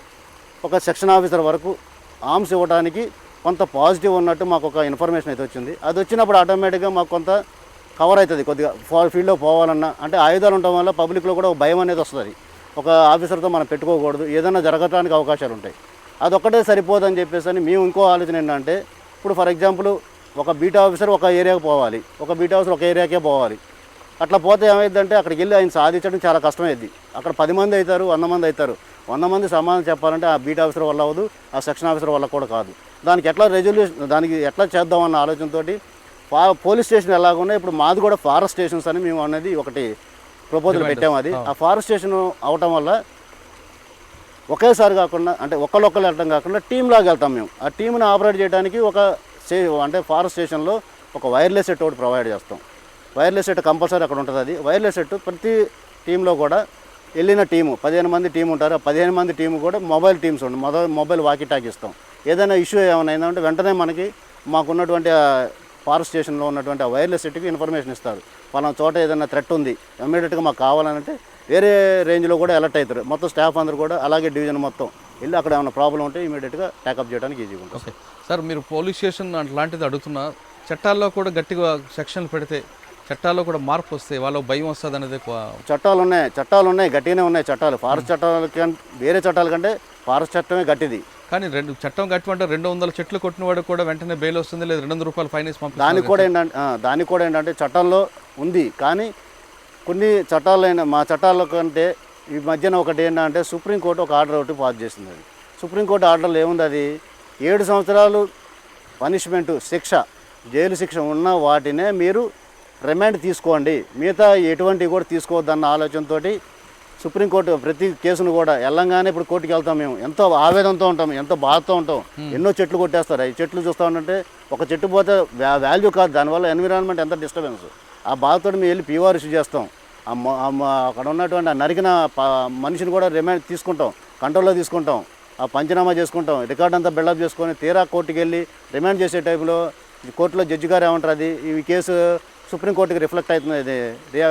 ఒక సెక్షన్ ఆఫీసర్ వరకు ఆర్మ్స్ ఇవ్వడానికి కొంత పాజిటివ్ ఉన్నట్టు మాకు ఒక ఇన్ఫర్మేషన్ అయితే వచ్చింది. అది వచ్చినప్పుడు ఆటోమేటిక్గా మాకు కొంత కవర్ అవుతుంది కొద్దిగా ఫా- ఫీల్డ్లో పోవాలన్నా. అంటే ఆయుధాలు ఉండటం వల్ల పబ్లిక్లో కూడా ఒక భయం అనేది వస్తుంది. ఒక ఆఫీసర్తో మనం పెట్టుకోకూడదు. ఏదైనా జరగటానికి అవకాశాలు ఉంటాయి. అదొక్కటే సరిపోదని చెప్పేసి అని మేము ఇంకో ఆలోచన ఏంటంటే ఇప్పుడు ఫర్ ఎగ్జాంపుల్ ఒక బీటా ఆఫీసర్ ఒక ఏరియాకి పోవాలి. ఒక బీటా ఆఫీసర్ ఒక ఏరియాకే పోవాలి. అట్లా పోతే ఏమైందంటే అక్కడికి వెళ్ళి ఆయన సాధించడం చాలా కష్టమైంది. అక్కడ పది మంది అవుతారు వంద మంది అవుతారు. వంద మంది సమాధానం చెప్పాలంటే ఆ బీట్ ఆఫీసర్ వల్ల అవ్వదు ఆ సెక్షన్ ఆఫీసర్ వల్ల కూడా కాదు. దానికి ఎట్లా రెజల్యూషన్ దానికి ఎట్లా చేద్దామన్న ఆలోచనతోటి ఫా పోలీస్ స్టేషన్ ఎలాగున్నా ఇప్పుడు మాది కూడా ఫారెస్ట్ స్టేషన్స్ అని మేము అనేది ఒకటి ప్రపోజల్ పెట్టాము అది. ఆ. ఫారెస్ట్ స్టేషన్ అవటం వల్ల ఒకేసారి కాకుండా అంటే ఒకళ్ళొక్కరు వెళ్ళటం కాకుండా టీమ్ లాగా వెళ్తాం మేము. ఆ టీంని ఆపరేట్ చేయడానికి ఒక అంటే ఫారెస్ట్ స్టేషన్లో ఒక వైర్లెస్ సెట్ ఒకటి ప్రొవైడ్ చేస్తాం. వైర్లెస్ సెట్ కంపల్సరీ అక్కడ ఉంటుంది అది. వైర్లెస్ సెట్ ప్రతి టీంలో కూడా వెళ్ళిన టీము పదిహేను మంది టీం ఉంటారు. ఆ పదిహేను మంది టీము కూడా మొబైల్ టీమ్స్ ఉండి మొబైల్ మొబైల్ వాకి టాక్ ఇస్తాం. ఏదైనా ఇష్యూ ఏమైనా అయిందంటే వెంటనే మనకి మాకున్నటువంటి ఫారెస్ట్ స్టేషన్లో ఉన్నటువంటి ఆ వైర్లెస్ సెట్కి ఇన్ఫర్మేషన్ ఇస్తారు. పలానా చోట ఏదైనా థ్రెట్ ఉంది ఇమీడియట్గా మాకు కావాలంటే వేరే రేంజ్లో కూడా అలర్ట్ అవుతారు. మొత్తం స్టాఫ్ అందరూ కూడా అలాగే డివిజన్ మొత్తం వెళ్ళి అక్కడ ఏమైనా ప్రాబ్లం ఉంటే ఇమీడియట్గా ట్యాకప్ చేయడానికి ఈజీగా ఉంటుంది. ఓకే. సార్ మీరు పోలీస్ స్టేషన్ అట్లాంటిది అడుగుతున్నా చట్టాల్లో కూడా గట్టిగా సెక్షన్లు పెడితే చట్టాల్లో కూడా మార్పు వస్తే వాళ్ళ భయం వస్తుంది అనేది చట్టాలు ఉన్నాయి చట్టాలు ఉన్నాయి గట్టిగానే ఉన్నాయి చట్టాలు. ఫారెస్ట్ చట్టాల కంటే వేరే చట్టాల కంటే ఫారెస్ట్ చట్టమే గట్టిది. కానీ రెండు చట్టం కట్టమంటే రెండు వందల చెట్లు కొట్టిన వాడు కూడా వెంటనే బెయిల్ వస్తుంది లేదా రెండు వందల రూపాయలు ఫైన్ వేసి దానికి కూడా ఏంటంటే దానికి కూడా ఏంటంటే చట్టంలో ఉంది. కానీ కొన్ని చట్టాలైన మా చట్టాల కంటే ఈ మధ్యన ఒకటి ఏంటంటే సుప్రీంకోర్టు ఒక ఆర్డర్ ఒకటి పాస్ చేసింది అది. సుప్రీంకోర్టు ఆర్డర్లో ఏముంది అది? ఏడు సంవత్సరాలు పనిష్మెంటు శిక్ష జైలు శిక్ష ఉన్న వాటినే మీరు రిమాండ్ తీసుకోండి. మిగతా ఎటువంటివి కూడా తీసుకోవద్దన్న ఆలోచనతోటి సుప్రీంకోర్టు ప్రతి కేసును కూడా వెళ్ళంగానే ఇప్పుడు కోర్టుకి వెళ్తాం మేము. ఎంతో ఆవేదనతో ఉంటాం ఎంతో బాధతో ఉంటాం. ఎన్నో చెట్లు కొట్టేస్తారు. ఈ చెట్లు చూస్తూ ఉంటే ఒక చెట్టు పోతే వాల్యూ కాదు. దానివల్ల ఎన్విరాన్మెంట్ ఎంత డిస్టర్బెన్స్ ఆ బాధతో మేము వెళ్ళి పీఆర్ ఇష్యూ చేస్తాం. అక్కడ ఉన్నటువంటి ఆ నరికిన మనిషిని కూడా రిమాండ్ తీసుకుంటాం. కంట్రోల్లో తీసుకుంటాం. ఆ పంచనామా చేసుకుంటాం. రికార్డ్ అంతా బిల్డప్ చేసుకొని తీరా కోర్టుకి వెళ్ళి రిమాండ్ చేసే టైపులో ఈ కోర్టులో జడ్జి గారు ఏమంటారు అది? ఈ కేసు సుప్రీంకోర్టుకి రిఫ్లెక్ట్ అవుతుంది ఇది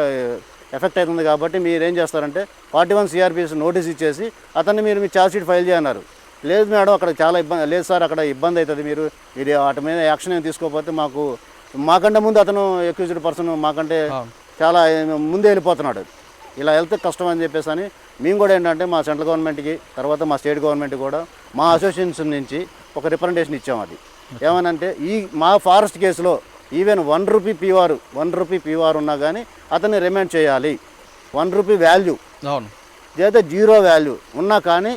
ఎఫెక్ట్ అవుతుంది కాబట్టి మీరు ఏం చేస్తారంటే ఫార్టీ వన్ సిఆర్పిఎస్ నోటీస్ ఇచ్చేసి అతన్ని మీరు మీ ఛార్జ్ షీట్ ఫైల్ చేయన్నారు. లేదు మేడం అక్కడ చాలా ఇబ్బంది లేదు సార్ అక్కడ ఇబ్బంది అవుతుంది మీరు మీరు వాటి మీద యాక్షన్ ఏం తీసుకోకపోతే మాకు మాకంటే ముందు అతను ఎక్యూజ్డ్ పర్సన్ మాకంటే. చాలా ముందే వెళ్ళిపోతున్నాడు. ఇలా వెళ్తే కష్టం అని చెప్పేసి అని మేము కూడా ఏంటంటే మా సెంట్రల్ గవర్నమెంట్కి తర్వాత మా స్టేట్ గవర్నమెంట్ కూడా మా అసోసియేషన్ నుంచి ఒక రిప్రజెంటేషన్ ఇచ్చాం అది. ఏమనంటే ఈ మా ఫారెస్ట్ కేసులో ఈవెన్ వన్ రూపీ పీవార్ వన్ రూపీ పీవార్ ఉన్నా కానీ అతన్ని రిమైండ్ చేయాలి. One rupee value. అవును. లేదా జీరో వాల్యూ. ఉన్నా కానీ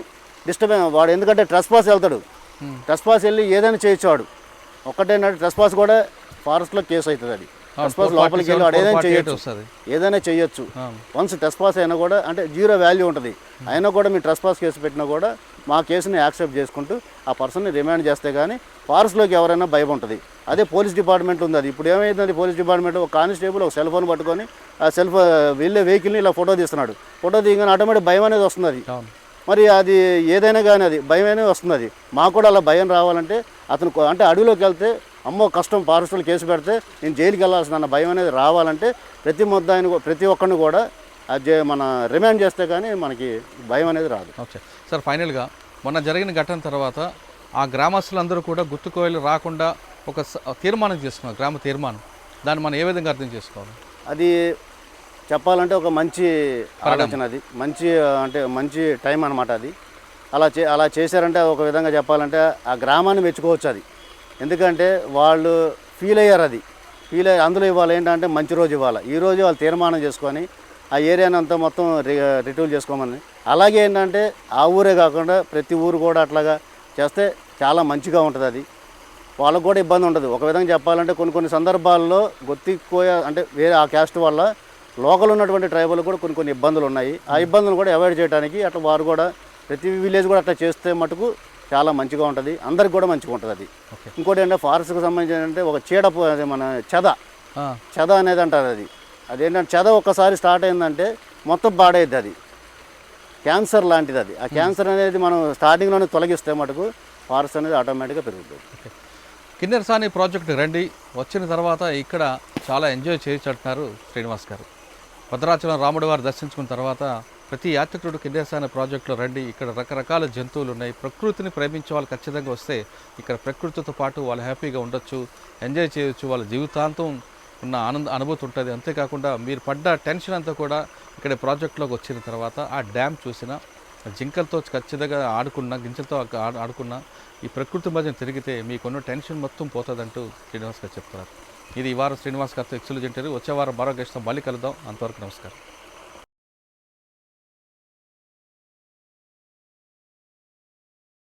డిస్టర్బెన్స్ వాడు ఎందుకంటే ట్రెస్ పాస్ వెళ్తాడు. ట్రెస్ పాస్ వెళ్ళి ఏదైనా చేయొచ్చు వాడు ఒక్కటేంటంటే ట్రెస్ పాస్ కూడా ఫారెస్ట్లో కేసు అవుతుంది అది. లోపలికి వెళ్ళి వాడు ఏదైనా చేయొచ్చు. ఏదైనా చేయొచ్చు. వన్స్ ట్రెస్ పాస్ అయినా కూడా అంటే జీరో వాల్యూ ఉంటుంది. అయినా కూడా మీ ట్రెస్ పాస్ కేసు పెట్టినా కూడా మా కేసుని యాక్సెప్ట్ చేసుకుంటూ ఆ పర్సన్ని రిమాండ్ చేస్తే కానీ ఫారెస్ట్లోకి ఎవరైనా భయం ఉంటుంది. అదే పోలీస్ డిపార్ట్మెంట్ ఉంది అది. ఇప్పుడు ఏమైంది పోలీస్ డిపార్ట్మెంట్ ఒక కానిస్టేబుల్ ఒక సెల్ ఫోన్ పట్టుకొని ఆ సెల్ ఫోన్ వెళ్ళే వెహికల్ని ఇలా ఫోటో తీస్తున్నాడు. ఫోటో తీయగానే ఆటోమేటిక్ భయం అనేది వస్తుంది అది. మరి అది ఏదైనా కానీ అది భయం అనేది వస్తుంది అది. మాకు కూడా అలా భయం రావాలంటే అతను అంటే అడవిలోకి వెళ్తే అమ్మో కష్టం ఫారెస్ట్లో కేసు పెడితే నేను జైలుకి వెళ్ళాల్సిన అన్న భయం అనేది రావాలంటే ప్రతి ముద్దాయిని ప్రతి ఒక్కరిని కూడా అది మన రిమాండ్ చేస్తే కానీ మనకి భయం అనేది రాదు. ఓకే. సార్ ఫైనల్గా మొన్న జరిగిన ఘటన తర్వాత ఆ గ్రామస్తులందరూ కూడా గుర్తుకోయలు రాకుండా ఒక తీర్మానం చేసుకున్నారు గ్రామ తీర్మానం. దాన్ని మనం ఏ విధంగా అర్థం చేసుకోవాలి? అది చెప్పాలంటే ఒక మంచి ఆలోచన అది. మంచి అంటే మంచి టైం అనమాట అది. అలా చే అలా చేశారంటే ఒక విధంగా చెప్పాలంటే ఆ గ్రామాన్ని మెచ్చుకోవచ్చు అది. ఎందుకంటే వాళ్ళు ఫీల్ అయ్యారు అది. ఫీల్ అయ్యి అందులో ఇవాళ ఏంటంటే మంచి రోజు ఇవ్వాలి ఈ రోజు వాళ్ళు తీర్మానం చేసుకొని ఆ ఏరియాని అంతా మొత్తం రి చేసుకోమని. అలాగే ఏంటంటే ఆ ఊరే కాకుండా ప్రతి ఊరు కూడా అట్లాగా చేస్తే చాలా మంచిగా ఉంటుంది అది. వాళ్ళకు కూడా ఇబ్బంది ఉండదు. ఒక విధంగా చెప్పాలంటే కొన్ని కొన్ని సందర్భాల్లో గొత్తికోయ అంటే వేరే ఆ క్యాస్ట్ వల్ల లోకల్ ఉన్నటువంటి ట్రైబల్ కూడా కొన్ని కొన్ని ఇబ్బందులు ఉన్నాయి. ఆ ఇబ్బందులు కూడా అవాయిడ్ చేయడానికి అట్లా వారు కూడా ప్రతి విలేజ్ కూడా అట్లా చేస్తే మటుకు చాలా మంచిగా ఉంటుంది. అందరికి కూడా మంచిగా ఉంటుంది అది. ఇంకోటి ఏంటంటే ఫారెస్ట్కి సంబంధించి అంటే ఒక చీడ మన చెద. చెద అనేది అంటారు అది. అదేంటంటే చెద ఒక్కసారి స్టార్ట్ అయిందంటే మొత్తం పాడైద్ది అది. క్యాన్సర్ లాంటిది అది. ఆ క్యాన్సర్ అనేది మనం స్టార్టింగ్లోనే తొలగిస్తే మటుకు ఫారెస్ట్ అనేది ఆటోమేటిక్గా పెరుగుతుంది. ఓకే. కిన్నెరసాని ప్రాజెక్టు రండి. వచ్చిన తర్వాత ఇక్కడ చాలా ఎంజాయ్ చేయొచ్చు అంటున్నారు శ్రీనివాస్ గారు. భద్రాచలం రాముడి వారు దర్శించుకున్న తర్వాత ప్రతి యాత్రికుడు కిన్నెరసాని ప్రాజెక్టులో రండి. ఇక్కడ రకరకాల జంతువులు ఉన్నాయి ప్రకృతిని ప్రేమించే వాళ్ళు ఖచ్చితంగా వస్తే ఇక్కడ ప్రకృతితో పాటు వాళ్ళు హ్యాపీగా ఉండొచ్చు ఎంజాయ్ చేయొచ్చు వాళ్ళ జీవితాంతం ఉన్న ఆనంద అనుభూతి ఉంటుంది. అంతేకాకుండా మీరు పడ్డ టెన్షన్ అంతా కూడా ఇక్కడ ప్రాజెక్టులోకి వచ్చిన తర్వాత ఆ డ్యామ్ చూసిన జింకలతో ఖచ్చితంగా ఆడుకున్నా గింజలతో ఆడుకున్నా ఈ ప్రకృతి మధ్య తిరిగితే మీకున్న టెన్షన్ మొత్తం పోతుందంటూ శ్రీనివాస్ గారు చెప్తున్నారు. ఇది ఈ వారం శ్రీనివాస్ గారితో ఎక్సలు జంటారు వచ్చే వారం మరో గెస్ట్తో మళ్ళీ కలుద్దాం. అంతవరకు నమస్కారం.